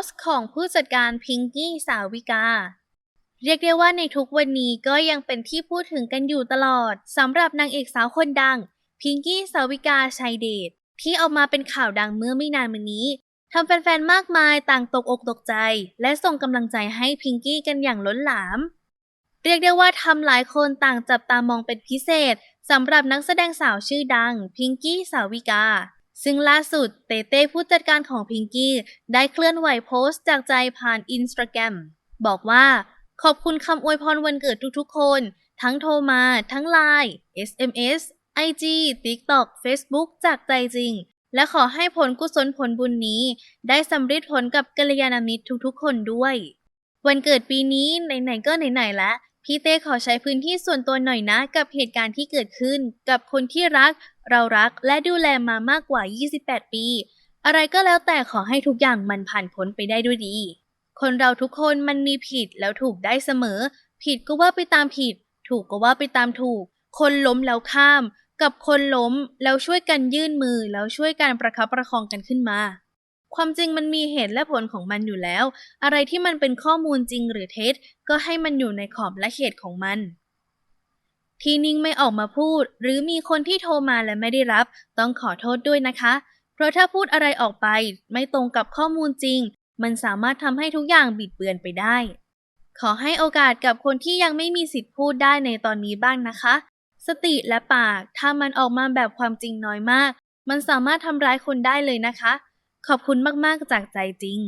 สต์ของผู้จัดการพิงกี้สาวิกา เรียกได้ว่าในทุกวันนี้ก็ยังเป็นที่พูดถึงกันอยู่ตลอดสำหรับนางเอกสาวคนดัง พิงกี้สาวิกาชัยเดชที่ออกมาเป็นข่าวดังเมื่อไม่นานมานี้ทำแฟนๆมากมายต่างตกอกตกใจ และส่งกำลังใจให้พิงกี้กันอย่างล้นหลาม เรียกได้ว่าทำหลายคนต่างจับตามองเป็นพิเศษสำหรับนักแสดงสาวชื่อดัง พิงกี้สาวิกา ซึ่งล่าสุดเต้เต้ผู้จัดการของพิงกี้ได้เคลื่อนไหวโพสต์จากใจผ่านอินสตาแกรมบอกว่าขอบคุณคำอวยพรวันเกิดทุกๆคน ทั้งโทรมา ทั้งไลน์ SMS IG TikTok Facebook จากใจจริง และขอให้ผลกุศลผลบุญนี้ ได้สำเร็จผลกับกัลยาณมิตรทุกๆ คนด้วย วันเกิดปีนี้ไหนๆก็ไหนๆแล้ว พี่เต้ขอใช้พื้นที่ส่วนตัวหน่อยนะกับเหตุการณ์ที่เกิดขึ้น กับคนที่รัก เรารักและดูแลมามากกว่า 28 ปี อะไรก็แล้วแต่ขอให้ทุกอย่างมันผ่านพ้นไปได้ด้วยดี คนเราทุกคนมันมีผิดแล้วถูกได้เสมอ ผิดก็ว่าไปตามผิด ถูกก็ว่าไปตามถูก คนล้มแล้วข้าม กับคนล้มแล้วช่วยกันยื่นมือแล้วช่วยกันประคับประคองกันขึ้นมา ความจริงมันมีเหตุและผลของมันอยู่แล้ว อะไรที่มันเป็นข้อมูลจริงหรือเท็จ ก็ให้มันอยู่ในขอบและเขตของมัน ที่นิ่งไม่ออกมาพูด หรือมีคนที่โทรมาและไม่ได้รับ ต้องขอโทษด้วยนะคะ เพราะถ้าพูดอะไรออกไป ไม่ตรงกับข้อมูลจริง มันสามารถทำให้ทุกอย่างบิดเบือนไปได้ ขอให้โอกาสกับคนที่ยังไม่มีสิทธิ์พูดได้ในตอนนี้บ้างนะคะ สติและปากถ้ามันออกมาแบบความจริงน้อยมาก มันสามารถทำร้ายคนได้เลยนะคะ ขอบคุณมาก ๆ จากใจจริง